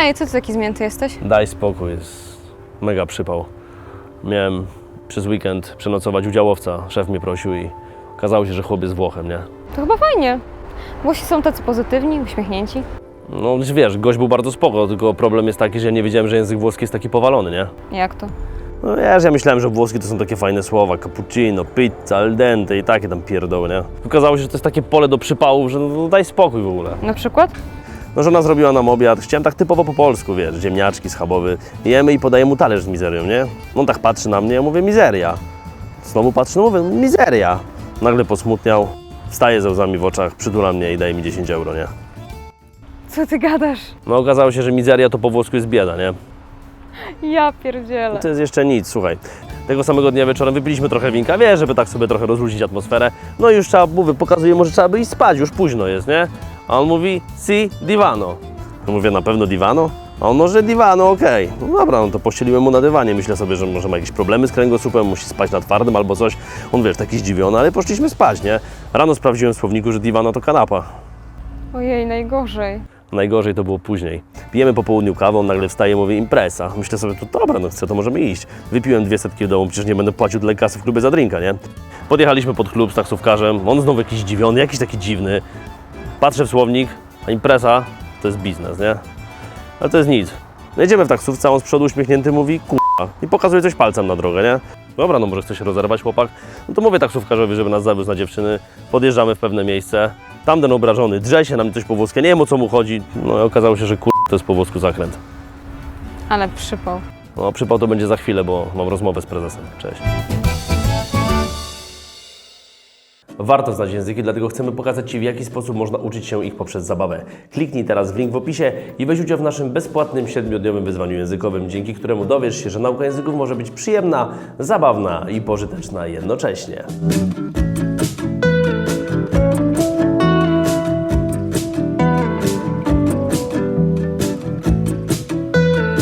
Ej, co ty taki zmięty jesteś? Daj spokój, jest mega przypał. Miałem przez weekend przenocować u działowca, szef mnie prosił i okazało się, że chłop jest Włochem, nie? To chyba fajnie. Włosi są tacy pozytywni, uśmiechnięci. No wiesz, gość był bardzo spoko, tylko problem jest taki, że ja nie wiedziałem, że język włoski jest taki powalony, nie? Jak to? No wiesz, ja myślałem, że włoskie to są takie fajne słowa, cappuccino, pizza, al dente i takie tam pierdoły, nie? Okazało się, że to jest takie pole do przypałów, że no, no daj spokój w ogóle. Na przykład? No żona zrobiła nam obiad, chciałem tak typowo po polsku, wiesz, ziemniaczki schabowy. Jemy i podaję mu talerz z mizerią, nie? On tak patrzy na mnie, ja mówię mizeria. Znowu patrzy, no mówię mizeria. Nagle posmutniał, wstaje ze łzami w oczach, przytula mnie i daje mi 10 euro, nie? Co ty gadasz? No okazało się, że mizeria to po włosku jest bieda, nie? Ja pierdzielę. To jest jeszcze nic, słuchaj. Tego samego dnia wieczorem wypiliśmy trochę winka, wiesz, żeby tak sobie trochę rozluźnić atmosferę. No i już trzeba, mówię, pokazuje mu, że trzeba by iść spać, już późno jest, nie? A on mówi, si, divano. Ja mówię, na pewno divano? A on, no, że divano, okej. No dobra, no to pościeliłem mu na dywanie. Myślę sobie, że może ma jakieś problemy z kręgosłupem, musi spać na twardym albo coś. On, wiesz, taki zdziwiony, ale poszliśmy spać, nie? Rano sprawdziłem w słowniku, że divano to kanapa. Ojej, najgorzej. Najgorzej to było później. Pijemy po południu kawę, on nagle wstaje i mówi impreza. Myślę sobie, to dobra, no chcę, to możemy iść. Wypiłem dwie setki w domu, przecież nie będę płacił tyle kasy w klubie za drinka, nie? Podjechaliśmy pod klub z taksówkarzem, on znowu jakiś zdziwiony, jakiś taki dziwny. Patrzę w słownik, a impreza to jest biznes, nie? Ale to jest nic. Jedziemy w taksówce, a on z przodu uśmiechnięty mówi kurwa i pokazuje coś palcem na drogę, nie? Dobra, no może chce się rozerwać chłopak. No to mówię taksówkarzowi, żeby nas zawiózł na dziewczyny. Podjeżdżamy w pewne miejsce. Tamten obrażony drze się na mnie coś po włoskie, nie wiem o co mu chodzi. No i okazało się, że kur... to jest po włosku zakręt. Ale przypał. No przypał to będzie za chwilę, bo mam rozmowę z prezesem. Cześć. Warto znać języki, dlatego chcemy pokazać Ci, w jaki sposób można uczyć się ich poprzez zabawę. Kliknij teraz w link w opisie i weź udział w naszym bezpłatnym 7-dniowym wyzwaniu językowym, dzięki któremu dowiesz się, że nauka języków może być przyjemna, zabawna i pożyteczna jednocześnie.